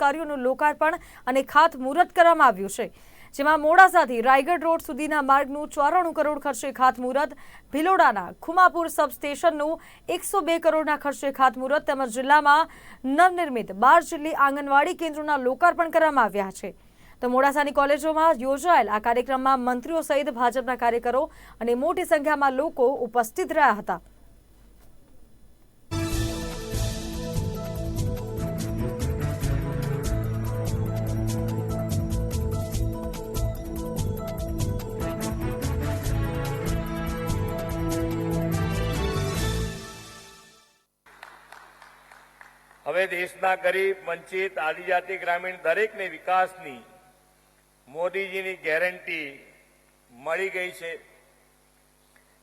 કાર્યોનું લોકાર્પણ અને ખાતમુહૂર્ત કરવામાં આવ્યું છે. જેમાં મોડાસાથી રાયગઢ રોડ સુધીના માર્ગનું ચોરાણું કરોડ ખર્ચે ખાતમુહૂર્ત, ભિલોડાના ખુમાપુર સબસ્ટેશનનું એકસો બે કરોડના ખર્ચે ખાતમુહૂર્ત તેમજ જિલ્લામાં નવનિર્મિત બાર જેટલી આંગણવાડી કેન્દ્રોના લોકાર્પણ કરવામાં આવ્યા છે. તો મોડાસાની કોલેજોમાં યોજાયેલ આ કાર્યક્રમમાં મંત્રીઓ સહિત ભાજપના કાર્યકરો અને મોટી સંખ્યામાં લોકો ઉપસ્થિત રહ્યા હતા. હવે દેશના ગરીબ, વંચિત, આદિજાતિ ગ્રામીણ દરેકને વિકાસની મોદીજીની ગેરંટી મળી ગઈ છે.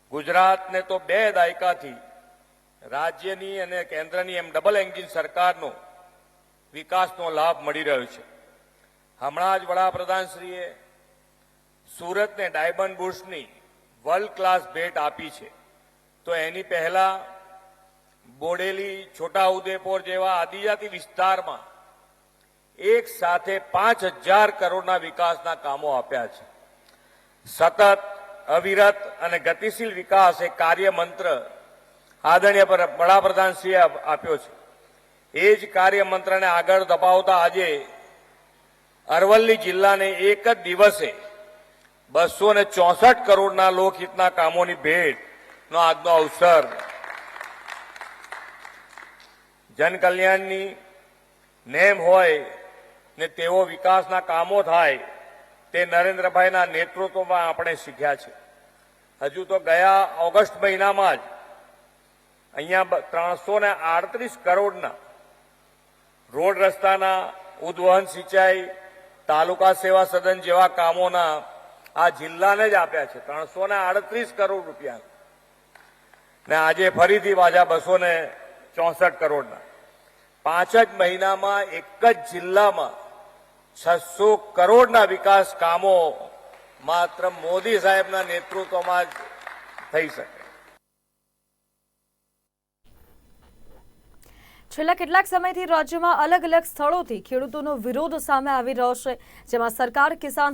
ગુજરાતને તો બે દાયકાથી રાજ્યની અને કેન્દ્રની એમ ડબલ એન્જિન સરકારનો વિકાસનો લાભ મળી રહ્યો છે. હમણાં જ વડાપ્રધાનશ્રીએ સુરતને ડાયમંડ બુર્સની વર્લ્ડ ક્લાસ ભેટ આપી છે. તો એની પહેલા બોડેલી છોટાઉદેપુર જેવા આદિજાતિ વિસ્તારમાં એક સાથે પાંચ હજાર કરોડના વિકાસના કામો આપ્યા છે. સતત, અવિરત અને ગતિશીલ વિકાસ એ કાર્યમંત્ર આદરણીય પર- વડાપ્રધાનશ્રીએ આપ- આપ્યો છે. એ જ કાર્યમંત્રને આગળ ધપાવતા આજે અરવલ્લી જિલ્લાને એક જ દિવસે બસો ને ચોસઠ કરોડના લોકહિતના કામોની ભેટનો આજનો અવસર જનકલ્યાણની નેમ હોય ને તેવો વિકાસના કામો થાય, તે નરેન્દ્રભાઈના નેતૃત્વમાં આપણે શીખ્યા છે. હજુ તો ગયા ઓગસ્ટ મહિનામાં જ અહીંયા ત્રણસો ને આડત્રીસ કરોડના રોડ રસ્તાના ઉદ્વહન સિંચાઈ, તાલુકા સેવા સદન જેવા કામોના આ જિલ્લાને જ આપ્યા છે, ત્રણસો ને આડત્રીસ કરોડ રૂપિયા. ને આજે ફરીથી પાછા બસો ને ચોસઠ કરોડના. પાંચ જ મહિનામાં એક જ જિલ્લામાં છસો કરોડના વિકાસ કામો માત્ર મોદી સાહેબના નેતૃત્વમાં જ થઈ શકે. છેલ્લા કેટલાક સમયથી રાજ્યમાં અલગ અલગ સ્થળોથી ખેડૂતોનો વિરોધ સામે આવી રહ્યો છે, જેમાં સરકાર કિસાન